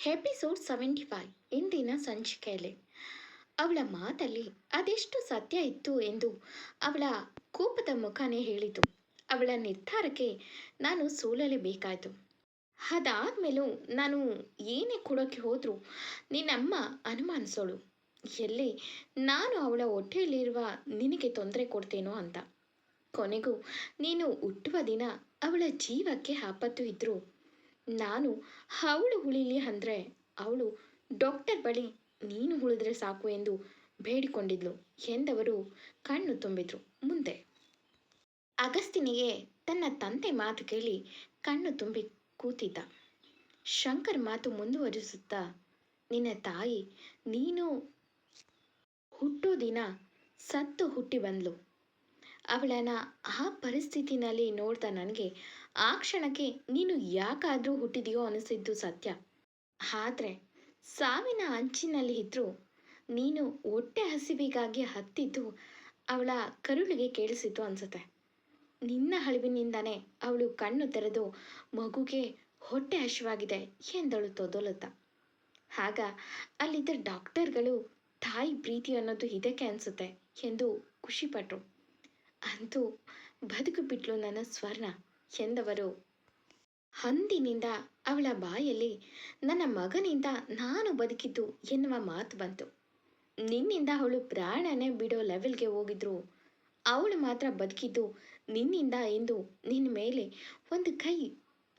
Episode seventy five ಇಂದಿನ ಸಂಚಿಕೆಯಲ್ಲಿ. ಅವಳ ಮಾತಲ್ಲಿ ಅದೆಷ್ಟು ಸತ್ಯ ಇತ್ತು ಎಂದು ಅವಳ ಕೋಪದ ಮುಖನೇ ಹೇಳಿತು. ಅವಳ ನಿರ್ಧಾರಕ್ಕೆ ನಾನು ಸೋಲಲೇಬೇಕಾಯಿತು. ಅದಾದಮೇಲೂ ನಾನು ಏನೇ ಕೊಡೋಕ್ಕೆ ಹೋದರೂ ನಿನ್ನಮ್ಮ ಅನುಮಾನಿಸೋಳು. ಎಲ್ಲಿ ನಾನು ಅವಳ ಹೊಟ್ಟೆಯಲ್ಲಿರುವ ನಿನಗೆ ತೊಂದರೆ ಕೊಡ್ತೇನೋ ಅಂತ. ಕೊನೆಗೂ ನೀನು ಹುಟ್ಟುವ ದಿನ ಅವಳ ಜೀವಕ್ಕೆ ಆಪತ್ತು ಇದ್ದರೂ ನಾನು ಅವಳು ಉಳಿಲಿ ಅಂದರೆ ಅವಳು ಡಾಕ್ಟರ್ ಬಳಿ ನೀನು ಉಳಿದ್ರೆ ಸಾಕು ಎಂದು ಬೇಡಿಕೊಂಡಿದ್ಲು ಎಂದವರು ಕಣ್ಣು ತುಂಬಿದ್ರು ಮುಂದೆ. ಅಗಸ್ತಿನಿಗೆ ತನ್ನ ತಂದೆ ಮಾತು ಕೇಳಿ ಕಣ್ಣು ತುಂಬಿ ಕೂತಿದ್ದ. ಶಂಕರ್ ಮಾತು ಮುಂದುವರಿಸುತ್ತಾ, ನಿನ್ನ ತಾಯಿ ನೀನು ಹುಟ್ಟೋ ದಿನ ಸತ್ತು ಹುಟ್ಟಿ ಬಂದ್ಲು. ಅವಳನ್ನ ಆ ಪರಿಸ್ಥಿತಿನಲ್ಲಿ ನೋಡ್ತಾ ನನಗೆ ಆ ಕ್ಷಣಕ್ಕೆ ನೀನು ಯಾಕಾದರೂ ಹುಟ್ಟಿದೆಯೋ ಅನಿಸಿದ್ದು ಸತ್ಯ. ಆದರೆ ಸಾವಿನ ಅಂಚಿನಲ್ಲಿ ಇದ್ದರೂ ನೀನು ಹೊಟ್ಟೆ ಹಸಿವಿಗಾಗಿ ಹತ್ತಿದ್ದು ಅವಳ ಕರುಳಿಗೆ ಕೇಳಿಸಿತು ಅನಿಸುತ್ತೆ. ನಿನ್ನ ಹಳಿವಿನಿಂದನೇ ಅವಳು ಕಣ್ಣು ತೆರೆದು ಮಗುಗೆ ಹೊಟ್ಟೆ ಹಸಿವಾಗಿದೆ ಎಂದಳು ತೊದಲುತ್ತ. ಆಗ ಅಲ್ಲಿದ್ದ ಡಾಕ್ಟರ್ಗಳು ತಾಯಿ ಪ್ರೀತಿ ಅನ್ನೋದು ಇದಕ್ಕೆ ಅನಿಸುತ್ತೆ ಎಂದು ಖುಷಿಪಟ್ಟರು ಅಂತೂ ಬದುಕು ಬಿಟ್ಲು ನನ್ನ ಸ್ವರ್ಣ. ಎಂದವರು ಅಂದಿನಿಂದ ಅವಳ ಬಾಯಲ್ಲಿ, ನನ್ನ ಮಗನಿಂದ ನಾನು ಬದುಕಿದ್ದು ಎನ್ನುವ ಮಾತು ಬಂತು. ನಿನ್ನಿಂದ ಅವಳು ಪ್ರಾಣನೇ ಬಿಡೋ ಲೆವೆಲ್ಗೆ ಹೋಗಿದ್ರು. ಅವಳು ಮಾತ್ರ ಬದುಕಿದ್ದು ನಿನ್ನಿಂದ ಎಂದು ನಿನ್ನ ಮೇಲೆ ಒಂದು ಕೈ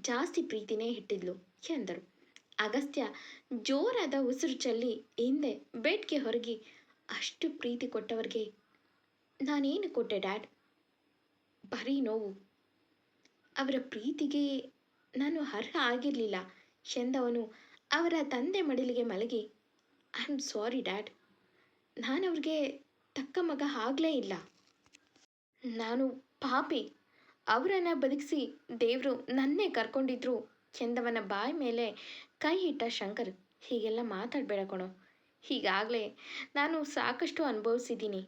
ಜಾಸ್ತಿ ಪ್ರೀತಿನೇ ಇಟ್ಟಿದ್ಲು ಎಂದರು. ಅಗಸ್ತ್ಯ ಜೋರಾದ ಉಸಿರು ಚೆಲ್ಲಿ ಹಿಂದೆ ಬೆಡ್ಗೆ ಹೊರಗಿ, ಅಷ್ಟು ಪ್ರೀತಿ ಕೊಟ್ಟವರಿಗೆ ನಾನೇನು ಕೊಟ್ಟೆ ಡ್ಯಾಡ್? ಬರೀ ನೋವು. ಅವರ ಪ್ರೀತಿಗೆ ನಾನು ಅರ್ಹ ಆಗಿರಲಿಲ್ಲ. ಎಂದವನು ಅವರ ತಂದೆ ಮಡಿಲಿಗೆ ಮಲಗಿ, ಐ ಆಮ್ ಸಾರಿ, ಡ್ಯಾಡ್. ನಾನು ಅವ್ರಿಗೆ ತಕ್ಕ ಮಗ ಆಗಲೇ ಇಲ್ಲ. ನಾನು ಪಾಪಿ. ಅವರನ್ನು ಬದುಕಿಸಿ ದೇವರು ನನ್ನೇ ಕರ್ಕೊಂಡಿದ್ರು. ಚಂದವನ ಬಾಯಿ ಮೇಲೆ ಕೈ ಇಟ್ಟ ಶಂಕರ್, ಹೀಗೆಲ್ಲ ಮಾತಾಡಬೇಡ ಕಣೋ. ಹೀಗಾಗಲೇ ನಾನು ಸಾಕಷ್ಟು ಅನುಭವಿಸಿದ್ದೀನಿ.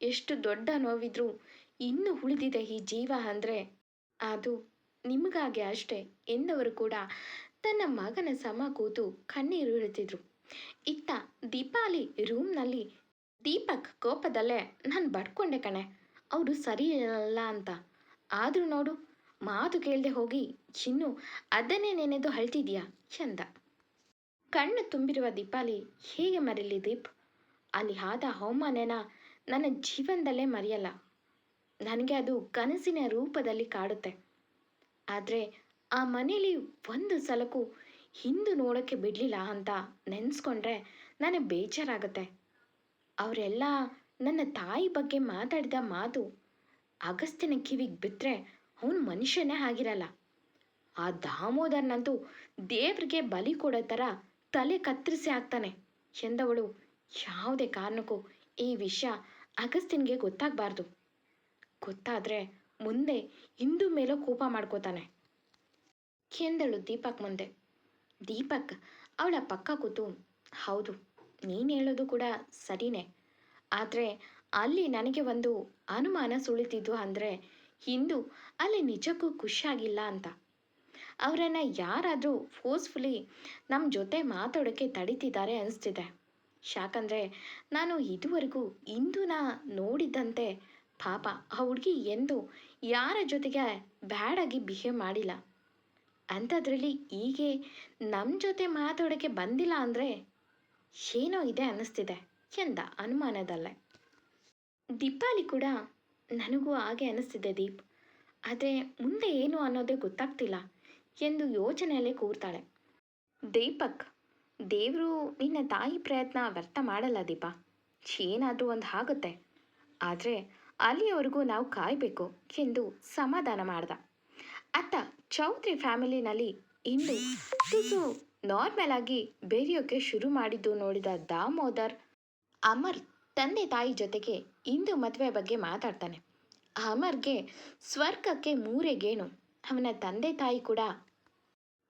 ಎಷ್ಟು ದೊಡ್ಡ ನೋವಿದ್ರೂ ಇನ್ನೂ ಉಳಿದಿದೆ ಈ ಜೀವ ಅಂದರೆ ಅದು ನಿಮಗಾಗಿ ಅಷ್ಟೇ ಎಂದವರು ಕೂಡ ತನ್ನ ಮಗನ ಸಮ ಕೂತು ಕಣ್ಣೀರು ಇಡುತ್ತಿದ್ರು ಇತ್ತ ದೀಪಾಲಿ ರೂಮ್ನಲ್ಲಿ ದೀಪಕ್ ಕೋಪದಲ್ಲೇ, ನಾನು ಬಡ್ಕೊಂಡೆ ಕಣೆ, ಅವರು ಸರಿ ಇರಲ್ಲ ಅಂತ. ಆದರೂ ನೋಡು, ಮಾತು ಕೇಳದೆ ಹೋಗಿ, ಇನ್ನು ಅದನ್ನೇ ನೆನೆದು ಅಳ್ತಿದ್ಯಾ? ಚಂದ ಕಣ್ಣು ತುಂಬಿರುವ ದೀಪಾಲಿ, ಹೇಗೆ ಮರೀಲಿ ದೀಪ್? ಅಲ್ಲಿ ಆದ ಅವಮಾನನ ನನ್ನ ಜೀವನದಲ್ಲೇ ಮರೆಯಲ್ಲ. ನನಗೆ ಅದು ಕನಸಿನ ರೂಪದಲ್ಲಿ ಕಾಡುತ್ತೆ. ಆದರೆ ಆ ಮನೇಲಿ ಒಂದು ಸಲಕ್ಕೂ ಹಿಂದು ನೋಡೋಕ್ಕೆ ಬಿಡಲಿಲ್ಲ ಅಂತ ನೆನೆಸ್ಕೊಂಡ್ರೆ ನನಗೆ ಬೇಜಾರಾಗುತ್ತೆ. ಅವರೆಲ್ಲ ನನ್ನ ತಾಯಿ ಬಗ್ಗೆ ಮಾತಾಡಿದ ಮಾತು ಅಗಸ್ತ್ಯನ ಕಿವಿಗೆ ಬಿದ್ದರೆ ಅವನು ಮನುಷ್ಯನೇ ಆಗಿರಲ್ಲ. ಆ ದಾಮೋದರ್ನಂತೂ ದೇವ್ರಿಗೆ ಬಲಿ ಕೊಡೋ ಥರ ತಲೆ ಕತ್ತರಿಸಿ ಹಾಕ್ತಾನೆ. ಎಂದವಳು ಯಾವುದೇ ಕಾರಣಕ್ಕೂ ಈ ವಿಷಯ ಅಗಸ್ತ್ಯನಿಗೆ ಗೊತ್ತಾಗಬಾರ್ದು. ಗೊತ್ತಾದರೆ ಮುಂದೆ ಇಂದು ಮೇಲೂ ಕೋಪ ಮಾಡ್ಕೋತಾನೆ. ಎಂದಳು ದೀಪಕ್ ಮುಂದೆ. ದೀಪಕ್, ಅವಳ ಪಕ್ಕ ಕೂತು, ಹೌದು, ನೀನು ಹೇಳೋದು ಕೂಡ ಸರಿನೇ. ಆದರೆ ಅಲ್ಲಿ ನನಗೆ ಒಂದು ಅನುಮಾನ ಸುಳಿತಿದ್ದು ಅಂದರೆ ಇಂದು ಅಲ್ಲಿ ನಿಜಕ್ಕೂ ಖುಷಿಯಾಗಿಲ್ಲ ಅಂತ. ಅವರನ್ನು ಯಾರಾದರೂ ಫೋರ್ಸ್ಫುಲಿ ನಮ್ಮ ಜೊತೆ ಮಾತಾಡೋಕ್ಕೆ ತಡೀತಿದ್ದಾರೆ ಅನಿಸ್ತಿದೆ. ಯಾಕಂದರೆ ನಾನು ಇದುವರೆಗೂ ಇಂದುನ ನೋಡಿದ್ದಂತೆ ಪಾಪ, ಆ ಹುಡುಗಿ ಎಂದು ಯಾರ ಜೊತೆಗೆ ಬ್ಯಾಡಾಗಿ ಬಿಹೇವ್ ಮಾಡಿಲ್ಲ. ಅಂಥದ್ರಲ್ಲಿ ಹೀಗೆ ನಮ್ಮ ಜೊತೆ ಮಾತಾಡೋಕ್ಕೆ ಬಂದಿಲ್ಲ ಅಂದರೆ ಏನೋ ಇದೆ ಅನ್ನಿಸ್ತಿದೆ ಎಂದ ಅನುಮಾನದಲ್ಲೇ. ದೀಪಾಲಿ ಕೂಡ ನನಗೂ ಹಾಗೆ ಅನ್ನಿಸ್ತಿದೆ ದೀಪ್. ಆದರೆ ಮುಂದೆ ಏನು ಅನ್ನೋದೇ ಗೊತ್ತಾಗ್ತಿಲ್ಲ ಎಂದು ಯೋಚನೆಯಲ್ಲೇ ಕೂರ್ತಾಳೆ. ದೀಪಕ್, ದೇವರು ನಿನ್ನ ತಾಯಿ ಪ್ರಯತ್ನ ವ್ಯರ್ಥ ಮಾಡಲ್ಲ ದೀಪ. ಏನಾದರೂ ಒಂದು ಆಗುತ್ತೆ. ಆದರೆ ಅಲ್ಲಿಯವರೆಗೂ ನಾವು ಕಾಯಬೇಕು ಎಂದು ಸಮಾಧಾನ ಮಾಡ್ದ. ಅತ್ತ ಚೌಧರಿ ಫ್ಯಾಮಿಲಿನಲ್ಲಿ ಇಂದು ತುಸು ನಾರ್ಮಲ್ ಆಗಿ ಬೇರೆಯೋಕೆ ಶುರು ಮಾಡಿದ್ದು ನೋಡಿದ ದಾಮೋದರ್, ಅಮರ್ ತಂದೆ ತಾಯಿ ಜೊತೆಗೆ ಇಂದು ಮದುವೆ ಬಗ್ಗೆ ಮಾತಾಡ್ತಾನೆ. ಅಮರ್ಗೆ ಸ್ವರ್ಗಕ್ಕೆ ಮೂರೇ ಗೇಣು ಅವನ ತಂದೆ ತಾಯಿ ಕೂಡ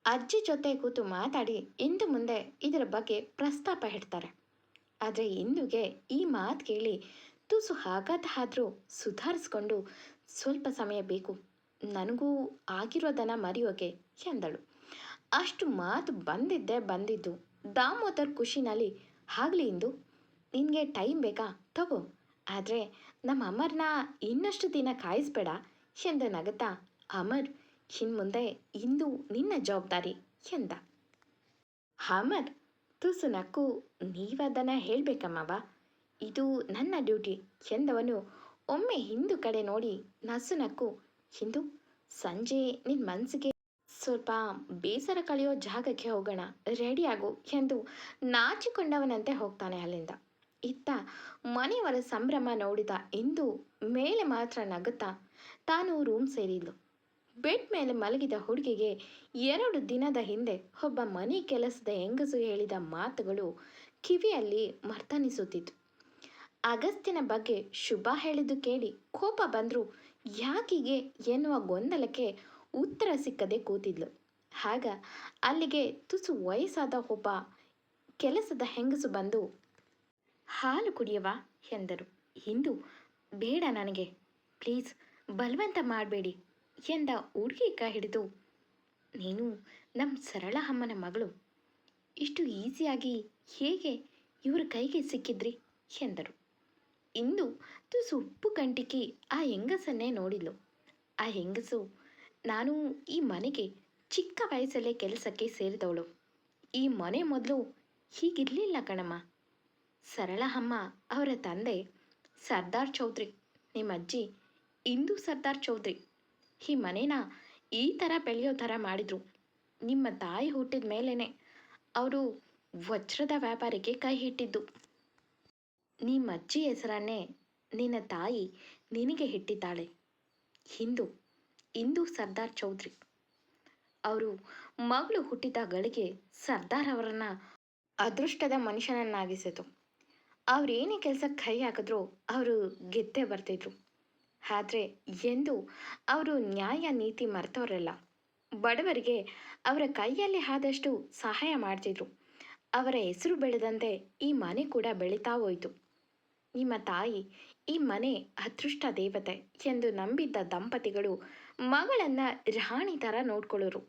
ಅಜ್ಜಿ ಜೊತೆ ಕೂತು ಮಾತಾಡಿ ಇಂದು ಮುಂದೆ ಇದರ ಬಗ್ಗೆ ಪ್ರಸ್ತಾಪ ಇಡ್ತಾರೆ ಆದರೆ ಇಂದುಗೆ ಈ ಮಾತು ಕೇಳಿ ತುಸು ಹಾಗಾದಾದರೂ ಸುಧಾರಿಸ್ಕೊಂಡು ಸ್ವಲ್ಪ ಸಮಯ ಬೇಕು. ನನಗೂ ಆಗಿರೋದನ್ನು ಮರೆಯೋಕೆ ಎಂದಳು. ಅಷ್ಟು ಮಾತು ಬಂದಿದ್ದೆ ಬಂದಿದ್ದು. ದಾಮೋದರ್ ಖುಷಿನಲ್ಲಿ, ಆಗಲಿ ಇಂದು, ನಿನಗೆ ಟೈಮ್ ಬೇಕಾ? ತಗೋ. ಆದರೆ ನಮ್ಮ ಅಮರ್ನ ಇನ್ನಷ್ಟು ದಿನ ಕಾಯಿಸ್ಬೇಡ ಎಂದ ನಗುತ್ತಾ ಅಮರ್, ಇನ್ಮುಂದೆ ಇಂದು ನಿನ್ನ ಜವಾಬ್ದಾರಿ ಎಂದ. ಅಮರ್, ತುಸು ನಕ್ಕು ನೀವದನ್ನು ಹೇಳಬೇಕಮ್ಮವ ಇದು ನನ್ನ ಡ್ಯೂಟಿ ಎಂದವನು. ಒಮ್ಮೆ ಹಿಂದು ಕಡೆ ನೋಡಿ ನಸು ನಕ್ಕು ಹಿಂದು, ಸಂಜೆ ನಿನ್ನ ಮನಸ್ಸಿಗೆ ಸ್ವಲ್ಪ ಬೇಸರ ಕಳೆಯೋ ಜಾಗಕ್ಕೆ ಹೋಗೋಣ ರೆಡಿ ಆಗು ಎಂದು ನಾಚಿಕೊಂಡವನಂತೆ ಹೋಗ್ತಾನೆ ಅಲ್ಲಿಂದ. ಇತ್ತ ಮನೆಯವರ ಸಂಭ್ರಮ ನೋಡಿದ ಇಂದು ಮೇಲೆ ಮಾತ್ರ ನಗುತ್ತಾ ತಾನು ರೂಮ್ ಸೇರಿದ್ಲು. ಬೆಡ್ ಮೇಲೆ ಮಲಗಿದ ಹುಡುಗಿಗೆ ಎರಡು ದಿನದ ಹಿಂದೆ ಒಬ್ಬ ಮನೆ ಕೆಲಸದ ಹೆಂಗಸು ಹೇಳಿದ ಮಾತುಗಳು ಕಿವಿಯಲ್ಲಿ ಮರ್ತನಿಸುತ್ತಿತ್ತು. ಅಗಸ್ತ್ಯನ ಬಗ್ಗೆ ಶುಭ ಹೇಳಿದ್ದು ಕೇಳಿ ಕೋಪ ಬಂದರೂ ಯಾಕಿಗೆ ಎನ್ನುವ ಗೊಂದಲಕ್ಕೆ ಉತ್ತರ ಸಿಕ್ಕದೆ ಕೂತಿದ್ಲು. ಆಗ ಅಲ್ಲಿಗೆ ತುಸು ವಯಸ್ಸಾದ ಒಬ್ಬ ಕೆಲಸದ ಹೆಂಗಸು ಬಂದು, ಹಾಲು ಕುಡಿಯವಾ ಎಂದರು. ಇಂದು ಬೇಡ ನನಗೆ. ಪ್ಲೀಸ್ ಬಲವಂತ ಮಾಡಬೇಡಿ ಎಂದ ಹುಡುಗಿ ಕೈ ಹಿಡಿದು, ನೀನು ನಮ್ಮ ಸರಳ ಅಮ್ಮನ ಮಗಳು. ಇಷ್ಟು ಈಸಿಯಾಗಿ ಹೇಗೆ ಇವ್ರ ಕೈಗೆ ಸಿಕ್ಕಿದ್ರಿ? ಎಂದರು. ಇಂದು ತುಸು ಉಪ್ಪು ಕಂಟಿಕಿ ಆ ಹೆಂಗಸನ್ನೇ ನೋಡಿದ್ಲು. ಆ ಹೆಂಗಸು, ನಾನು ಈ ಮನೆಗೆ ಚಿಕ್ಕ ವಯಸ್ಸಲ್ಲೇ ಕೆಲಸಕ್ಕೆ ಸೇರಿದವಳು. ಈ ಮನೆ ಮೊದಲು ಹೀಗಿರಲಿಲ್ಲ ಕಣಮ್ಮ. ಸರಳ ಅಮ್ಮ ಅವರ ತಂದೆ ಸರ್ದಾರ್ ಚೌಧರಿ ನಿಮ್ಮ ಅಜ್ಜಿ ಇಂದು ಸರ್ದಾರ್ ಚೌಧರಿ ಈ ಮನೇನ ಈ ಥರ ಬೆಳೆಯೋ ಥರ ಮಾಡಿದರು. ನಿಮ್ಮ ತಾಯಿ ಹುಟ್ಟಿದ ಮೇಲೇ ಅವರು ವಜ್ರದ ವ್ಯಾಪಾರಿಗೆ ಕೈ ಇಟ್ಟಿದ್ದು ನಿಮ್ಮ ಅಜ್ಜಿ ಹೆಸರನ್ನೇ ನಿನ್ನ ತಾಯಿ ನಿನಗೆ ಇಟ್ಟಿದ್ದಾಳೆ. ಹಿಂದೂ, ಇಂದು ಸರ್ದಾರ್ ಚೌಧರಿ. ಅವರು ಮಗಳು ಹುಟ್ಟಿದ ಗಳಿಗೆ ಸರ್ದಾರ್ ಅವರನ್ನ ಅದೃಷ್ಟದ ಮನುಷ್ಯನನ್ನಾಗಿಸಿತು ಅವ್ರೇನೇ ಕೆಲಸ ಕೈ ಹಾಕಿದ್ರು ಅವರು ಗೆದ್ದೇ ಬರ್ತಿದ್ರು. ಆದರೆ ಎಂದು ಅವರು ನ್ಯಾಯ ನೀತಿ ಮರೆತವರಲ್ಲ, ಬಡವರಿಗೆ ಅವರ ಕೈಯಲ್ಲಿ ಆದಷ್ಟು ಸಹಾಯ ಮಾಡ್ತಿದ್ರು. ಅವರ ಹೆಸರು ಬೆಳೆದಂತೆ ಈ ಮನೆ ಕೂಡ ಬೆಳೀತಾ ಹೋಯಿತು. ನಿಮ್ಮ ತಾಯಿ ಈ ಮನೆ ಅದೃಷ್ಟ ದೇವತೆ ಎಂದು ನಂಬಿದ್ದ ದಂಪತಿಗಳು ಮಗಳನ್ನು ರಾಣಿ ಥರ ನೋಡ್ಕೊಳ್ಳೋರು.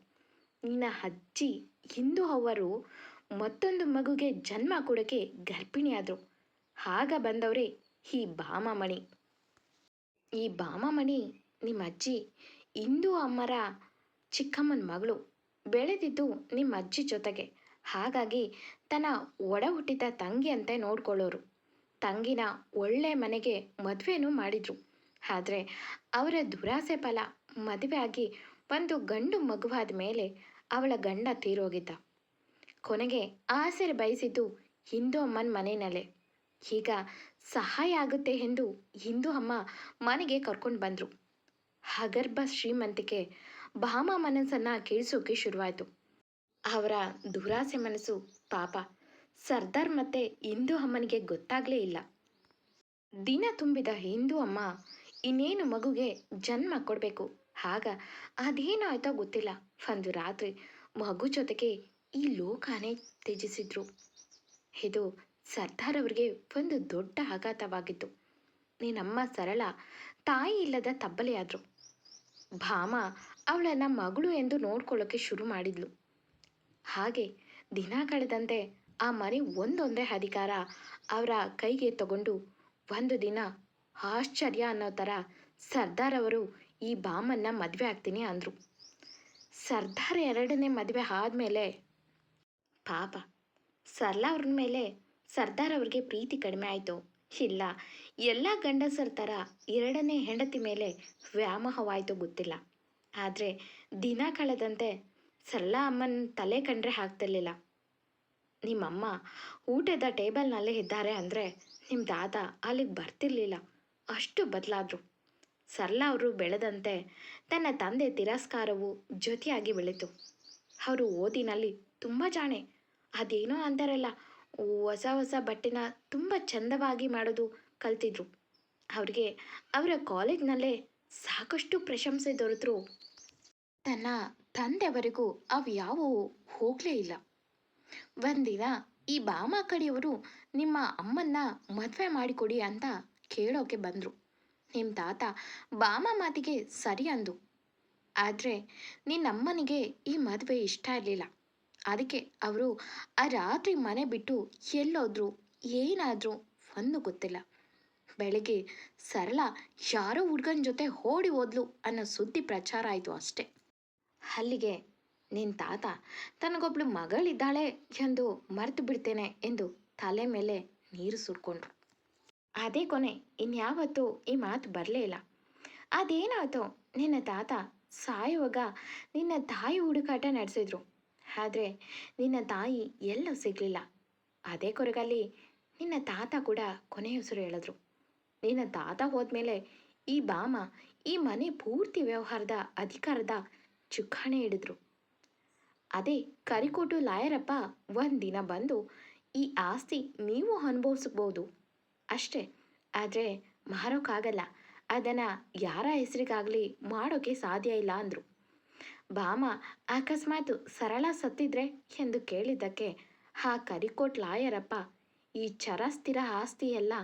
ನಿನ್ನ ಅಜ್ಜಿ ಇಂದು ಅವರು ಮತ್ತೊಂದು ಮಗುಗೆ ಜನ್ಮ ಕೊಡೋಕ್ಕೆ ಗರ್ಭಿಣಿಯಾದರು. ಆಗ ಬಂದವರೇ ಈ ಬಾಮಮಣಿ ಈ ಬಾಮಮಣಿ ನಿಮ್ಮ ಅಜ್ಜಿ ಇಂದು ಅಮ್ಮರ ಚಿಕ್ಕಮ್ಮನ ಮಗಳು. ಬೆಳೆದಿದ್ದು ನಿಮ್ಮ ಅಜ್ಜಿ ಜೊತೆಗೆ. ಹಾಗಾಗಿ ತನ್ನ ಒಡ ಹುಟ್ಟಿದ ತಂಗಿಯಂತೆ ನೋಡ್ಕೊಳ್ಳೋರು. ತಂಗಿನ ಒಳ್ಳೆ ಮನೆಗೆ ಮದುವೆನೂ ಮಾಡಿದ್ರು. ಆದರೆ ಅವರ ದುರಾಸೆ ಫಲ ಮದುವೆ ಆಗಿ ಒಂದು ಗಂಡು ಮಗುವಾದ ಮೇಲೆ ಅವಳ ಗಂಡ ತೀರೋಗಿದ್ದ. ಕೊನೆಗೆ ಆಸರೆ ಬಯಸಿದ್ದು ಹಿಂದೂ ಅಮ್ಮನ ಮನೆಯಲ್ಲೇ. ಈಗ ಸಹಾಯ ಆಗುತ್ತೆ ಎಂದು ಹಿಂದೂ ಅಮ್ಮ ಮನೆಗೆ ಕರ್ಕೊಂಡು ಬಂದರು. ಹಗರ್ಭ ಶ್ರೀಮಂತಿಕೆ ಭಾಮ ಮನಸ್ಸನ್ನು ಕೇಳಿಸೋಕೆ ಶುರುವಾಯಿತು. ಅವರ ದುರಾಸೆ ಮನಸ್ಸು ಪಾಪ. ಸರ್ದಾರ್ ಮತ್ತೆ ಹಿಂದೂ ಅಮ್ಮನಿಗೆ ಗೊತ್ತಾಗಲೇ ಇಲ್ಲ. ದಿನ ತುಂಬಿದ ಹಿಂದೂ ಅಮ್ಮ ಇನ್ನೇನು ಮಗುಗೆ ಜನ್ಮ ಕೊಡಬೇಕು? ಆಗ ಅದೇನೋ ಗೊತ್ತಿಲ್ಲ. ಒಂದು ರಾತ್ರಿ ಮಗು ಜೊತೆಗೆ ಈ ಲೋಕಾನೇ ತ್ಯಜಿಸಿದ್ರು. ಇದು ಸರ್ದಾರ್ ಅವರಿಗೆ ಒಂದು ದೊಡ್ಡ ಆಘಾತವಾಗಿತ್ತು. ನೀನಮ್ಮ ಸರಳ, ತಾಯಿ ಇಲ್ಲದ ತಬ್ಬಲೆಯಾದರು ಭಾಮ ಅವಳನ್ನ ಮಗಳು ಎಂದು ನೋಡ್ಕೊಳ್ಳೋಕೆ ಶುರು ಮಾಡಿದ್ಲು. ಹಾಗೆ ದಿನ ಕಳೆದಂತೆ ಆ ಮರಿ ಒಂದೊಂದೇ ಅಧಿಕಾರ ಅವರ ಕೈಗೆ ತಗೊಂಡು ಒಂದು ದಿನ ಆಶ್ಚರ್ಯ ಅನ್ನೋ ಥರ ಸರ್ದಾರ್ ಅವರು ಈ ಬಾಮನ್ನ ಮದುವೆ ಆಗ್ತೀನಿ ಅಂದರು. ಸರ್ದಾರ್ ಎರಡನೇ ಮದುವೆ ಆದಮೇಲೆ ಪಾಪ, ಸರ್ಲಾ ಅವ್ರ ಮೇಲೆ ಸರ್ದಾರ್ ಅವ್ರಿಗೆ ಪ್ರೀತಿ ಕಡಿಮೆ ಆಯಿತು. ಇಲ್ಲ, ಎಲ್ಲ ಗಂಡಸರ ಥರ ಎರಡನೇ ಹೆಂಡತಿ ಮೇಲೆ ವ್ಯಾಮೋಹವಾಯಿತು ಗೊತ್ತಿಲ್ಲ. ಆದರೆ ದಿನ ಕಳೆದಂತೆ ಸರ್ಲಾ ಅಮ್ಮನ ತಲೆ ಕಂಡ್ರೆ ಆಗ್ತಿರ್ಲಿಲ್ಲ. ನಿಮ್ಮಮ್ಮ ಊಟದ ಟೇಬಲ್ನಲ್ಲೇ ಇದ್ದಾರೆ ಅಂದರೆ ನಿಮ್ಮ ದಾದ ಅಲ್ಲಿಗೆ ಬರ್ತಿರ್ಲಿಲ್ಲ. ಅಷ್ಟು ಬದಲಾದರು. ಸರ್ಲಾ ಅವರು ಬೆಳೆದಂತೆ ತನ್ನ ತಂದೆ ತಿರಸ್ಕಾರವು ಜೊತೆಯಾಗಿ ಬೆಳೀತು. ಅವರು ಓದಿನಲ್ಲಿ ತುಂಬ ಜಾಣೆ. ಅದೇನೋ ಅಂತಾರಲ್ಲ, ಹೊಸ ಹೊಸ ಬಟ್ಟೆನ ತುಂಬ ಚಂದವಾಗಿ ಮಾಡೋದು ಕಲ್ತಿದ್ರು. ಅವ್ರಿಗೆ ಅವರ ಕಾಲೇಜ್ನಲ್ಲೇ ಸಾಕಷ್ಟು ಪ್ರಶಂಸೆ ದೊರೆತರು. ತನ್ನ ತಂದೆಯವರೆಗೂ ಅವು ಯಾವುವು ಹೋಗಲೇ ಇಲ್ಲ. ಒಂದಿನ ಈ ಬಾಮ ಕಡೆಯವರು ನಿಮ್ಮ ಅಮ್ಮನ್ನ ಮದುವೆ ಮಾಡಿಕೊಡಿ ಅಂತ ಕೇಳೋಕೆ ಬಂದರು. ನಿಮ್ಮ ತಾತ ಬಾಮ ಮಾತಿಗೆ ಸರಿ ಅಂದು. ಆದರೆ ನಿನ್ನಮ್ಮನಿಗೆ ಈ ಮದುವೆ ಇಷ್ಟ ಇರಲಿಲ್ಲ. ಅದಕ್ಕೆ ಅವರು ಆ ರಾತ್ರಿ ಮನೆ ಬಿಟ್ಟು ಎಲ್ಲೋದ್ರು ಏನಾದರೂ ಒಂದು ಗೊತ್ತಿಲ್ಲ. ಬೆಳಗ್ಗೆ ಸರಳ ಯಾರೋ ಹುಡುಗನ ಜೊತೆ ಓಡಿ ಹೋದ್ಲು ಅನ್ನೋ ಸುದ್ದಿ ಪ್ರಚಾರ ಆಯಿತು ಅಷ್ಟೆ. ಅಲ್ಲಿಗೆ ನಿನ್ನ ತಾತ ತನಗೊಬ್ಳು ಮಗಳಿದ್ದಾಳೆ ಎಂದು ಮರೆತು ಬಿಡ್ತೇನೆ ಎಂದು ತಲೆ ಮೇಲೆ ನೀರು ಸುಟ್ಕೊಂಡ್ರು. ಅದೇ ಕೊನೆ, ಇನ್ಯಾವತ್ತೂ ಈ ಮಾತು ಬರಲೇ ಇಲ್ಲ. ಅದೇನಾಯ್ತು, ನಿನ್ನ ತಾತ ಸಾಯುವಾಗ ನಿನ್ನ ತಾಯಿ ಹುಡುಕಾಟ ನಡೆಸಿದ್ರು. ಆದರೆ ನಿನ್ನ ತಾಯಿ ಎಲ್ಲೂ ಸಿಗಲಿಲ್ಲ. ಅದೇ ಕೊರಗಲ್ಲಿ ನಿನ್ನ ತಾತ ಕೂಡ ಕೊನೆಯುಸಿರು ಹೇಳಿದ್ರು ನಿನ್ನ ತಾತ ಹೋದ್ಮೇಲೆ ಈ ಬಾಮ ಈ ಮನೆ ಪೂರ್ತಿ ವ್ಯವಹಾರದ ಅಧಿಕಾರದ ಚುಕ್ಕಾಣಿ ಹಿಡಿದ್ರು. ಅದೇ ಕರಿಕೋಟು ಲಾಯರಪ್ಪ ಒಂದಿನ ಬಂದು, ಈ ಆಸ್ತಿ ನೀವು ಅನುಭವಿಸ್ಬೋದು. ಅಷ್ಟೇ, ಆದರೆ ಮಾರೋಕ್ಕಾಗಲ್ಲ ಅದನ್ನು ಯಾರ ಹೆಸರಿಗಾಗಲಿ ಮಾಡೋಕ್ಕೆ ಸಾಧ್ಯ ಇಲ್ಲ, ಅಂದರು. ಬಾಮ ಅಕಸ್ಮಾತ್ ಸರಳ ಸತ್ತಿದ್ರೆ ಎಂದು ಕೇಳಿದ್ದಕ್ಕೆ ಆ ಕರಿಕೋಟ್ ಲಾಯರಪ್ಪ, ಈ ಚರಸ್ಥಿರ ಆಸ್ತಿ ಎಲ್ಲ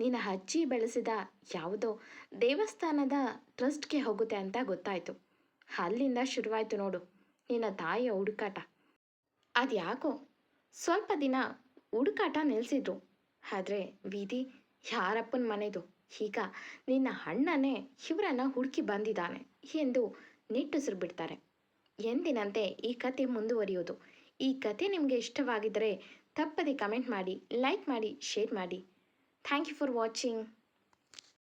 ನಿನ್ನ ಅಜ್ಜಿ ಬೆಳೆಸಿದ ಯಾವುದೋ ದೇವಸ್ಥಾನದ ಟ್ರಸ್ಟ್ಗೆ ಹೋಗುತ್ತೆ ಅಂತ ಗೊತ್ತಾಯಿತು. ಅಲ್ಲಿಂದ ಶುರುವಾಯಿತು ನೋಡು. ನಿನ್ನ ತಾಯಿಯ ಹುಡುಕಾಟ. ಅದ್ಯಾಕೋ? ಸ್ವಲ್ಪ ದಿನ ಹುಡುಕಾಟ ನಿಲ್ಲಿಸಿದ್ರು ಆದರೆ ವಿಧಿ ಯಾರಪ್ಪನ ಮನೆದು? ಈಗ ನಿನ್ನ ಅಣ್ಣನೇ ಇವರನ್ನ ಹುಡುಕಿ ಬಂದಿದ್ದಾನೆ ಎಂದು ನಿಟ್ಟುಸಿರು ಬಿಡ್ತಾರೆ. ಎಂದಿನಂತೆ ಈ ಕತೆ ಮುಂದುವರಿಯೋದು. ಈ ಕತೆ ನಿಮಗೆ ಇಷ್ಟವಾಗಿದ್ದರೆ ತಪ್ಪದೆ ಕಮೆಂಟ್ ಮಾಡಿ, ಲೈಕ್ ಮಾಡಿ, ಶೇರ್ ಮಾಡಿ. Thank you for watching.